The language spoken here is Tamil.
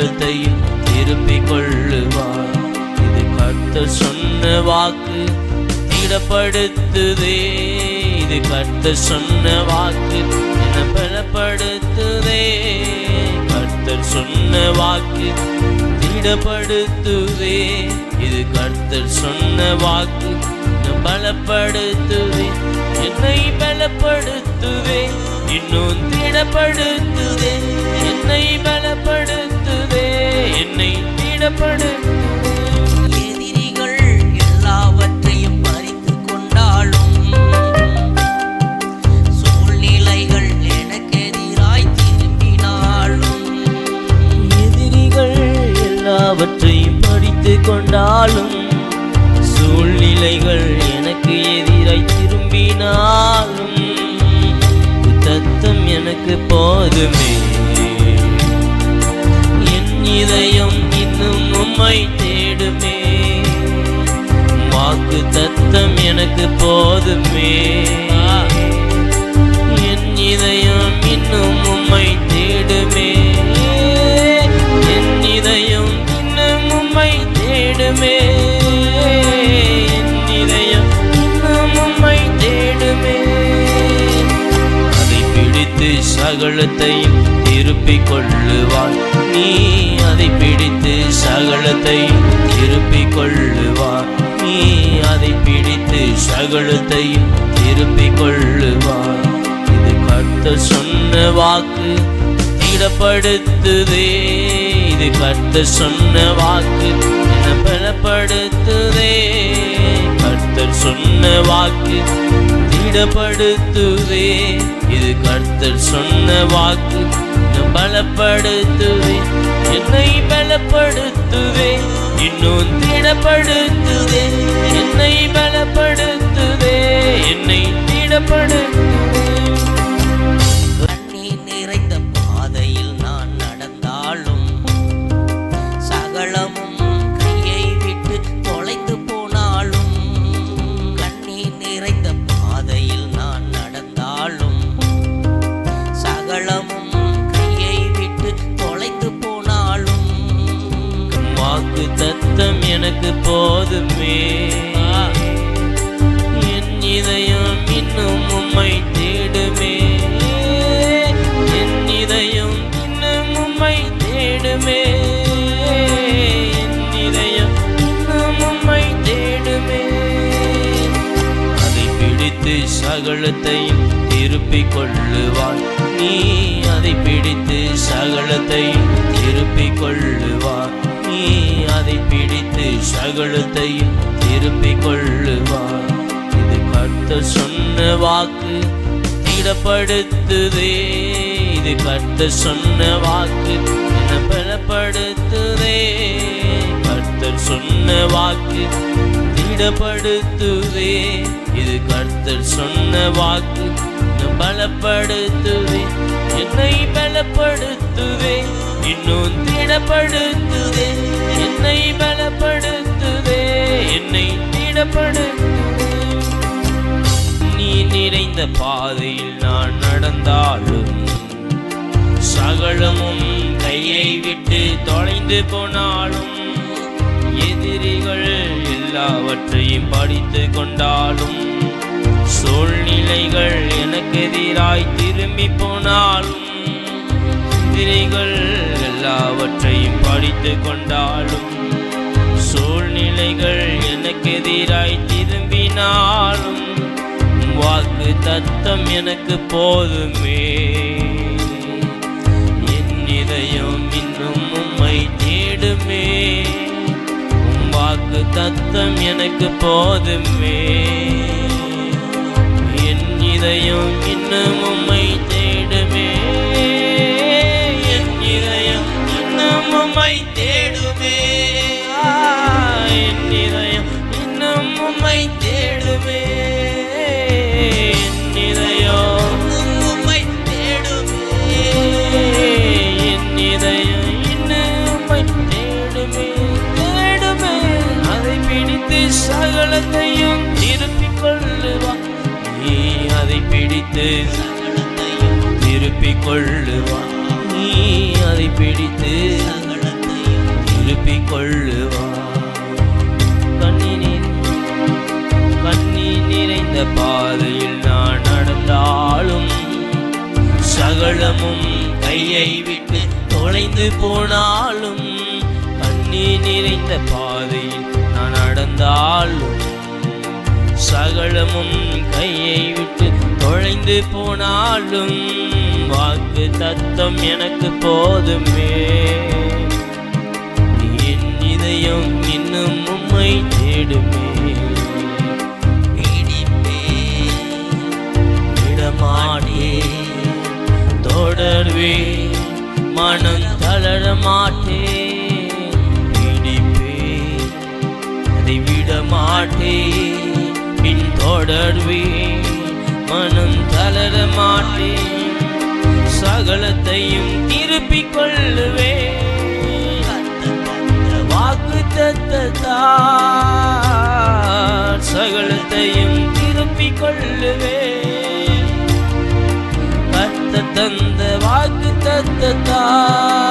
கழுத்தையும் திருப்பிக் கொள்ளுவார். இது கர்த்தர் சொன்ன வாக்கு திடப்படுத்துதே. இது கர்த்தர் சொன்ன வாக்கு என பலப்படுத்துதே. கர்த்தர் சொன்ன வாக்கு திடப்படுத்துவே இது கர்த்தர் சொன்ன வாக்கு பலப்படுத்துவே என்னை பலப்படுத்துவே இன்னும் திடப்படுத்துவே என்னை பலப்படு திடப்படுத்துதே உம்மை தேடுமே. வாக்கு தத்தம் எனக்கு போதுமே. என் இதயம் இன்னும் உம்மை தேடுமே. என் இதயம் இன்னும் உம்மை தேடுமே. என் இதயம் இன்னும் உம்மை தேடுமே. அதை பிடித்து சகலத்தையும் திருப்பிக் கொள்ளுவான் நீ. சகலத்தை திருப்பிக் கொள்ளுவார். நீ அதை பிடித்து சகலத்தையும் திருப்பிக் கொள்ளுவார். இது கர்த்த சொன்ன வாக்கு திடப்படுத்துதே. இது கர்த்த சொன்ன வாக்கு என பலப்படுத்துதே கர்த்தர் சொன்ன வாக்கு திடப்படுத்துவே கத்தர் சொன்ன வாக்கு என்னை பலப்படுத்துவே என்னை பலப்படுத்துவே இன்னும் திடப்படுத்துவே என்னை பலப்படுத்துவே என்னை திடப்படுத்துவே போதுமே என் இதயம் இன்னும் உம்மை தேடுமே. என் இதயம் இன்னும் உம்மை தேடுமே. என் இதயம் இன்னும் உம்மை தேடுமே. அதை பிடித்து சகலத்தையும் திருப்பிக் கொள்ளுவாய். நீ அதை பிடித்து சகலத்தையும் திருப்பிக் கொள்ளுவாய் சகலத்தையும் திருப்பிக் கொள்ளுவார் இது கர்த்தர் சொன்ன வாக்கு திடப்படுத்துதே. இது கர்த்தர் சொன்ன வாக்கு என பலப்படுத்துதே கர்த்தர் சொன்ன வாக்கு திடப்படுத்துவே இது கர்த்தர் சொன்ன வாக்கு பலப்படுத்துவே என்னை பலப்படுத்துவே இன்னும் திடப்படுத்துவே என்னை நீ நிறைந்த பாதையில் நான் நடந்தாலும் சகலமும் கையை விட்டு தொலைந்து போனாலும் எதிரிகள் எல்லாவற்றையும் படித்து கொண்டாலும் சூழ்நிலைகள் எனக்கு எதிராய் திரும்பி போனாலும் எதிரிகள் எல்லாவற்றையும் படித்து கொண்டாலும் சூழ்நிலைகள் எதிராய் திரும்பினாலும் வாக்கு தத்தம் எனக்கு போதுமே. என் இதயம் இன்னும் உம்மை தேடுமே. வாக்கு தத்தம் எனக்கு போதுமே. என் இதயம் இன்னும் உம்மை தேடுமே. என் இதயம் இன்னும் உம்மை தேடுமே. சகலத்தையும் திருப்பிக் கொள்ளுவா நீ அதை பிடித்து சகலத்தையும் திருப்பிக் கொள்ளுவா நீ அதை பிடித்து சகலத்தையும் கொள்ளுவார் கண்ணினின் கண்ணீர் நிறைந்த பாதையில் நான் நடந்தாலும் சகலமும் கையை விட்டு தொலைந்து போனாலும் கண்ணீர் நிறைந்த பாதையில் நான் சகலமும் கையை விட்டு தொலைந்து போனாலும் வாக்கு தத்தம் எனக்கு போதுமே. என் இதயம் இன்னும் உம்மை தேடுமே. பிடிப்பே விடமாட்டே தொடர்வே மனம் தளர மாட்டே. மாட்டே பின் தொடர்வே மனம் தளர மாட்டே சகலத்தையும் திருப்பிக் கொள்ளுவே வாக்கு தத்தத்தார் சகலத்தையும் திருப்பிக் கொள்ளுவே கத்த தந்த வாக்கு தத்தத்தார்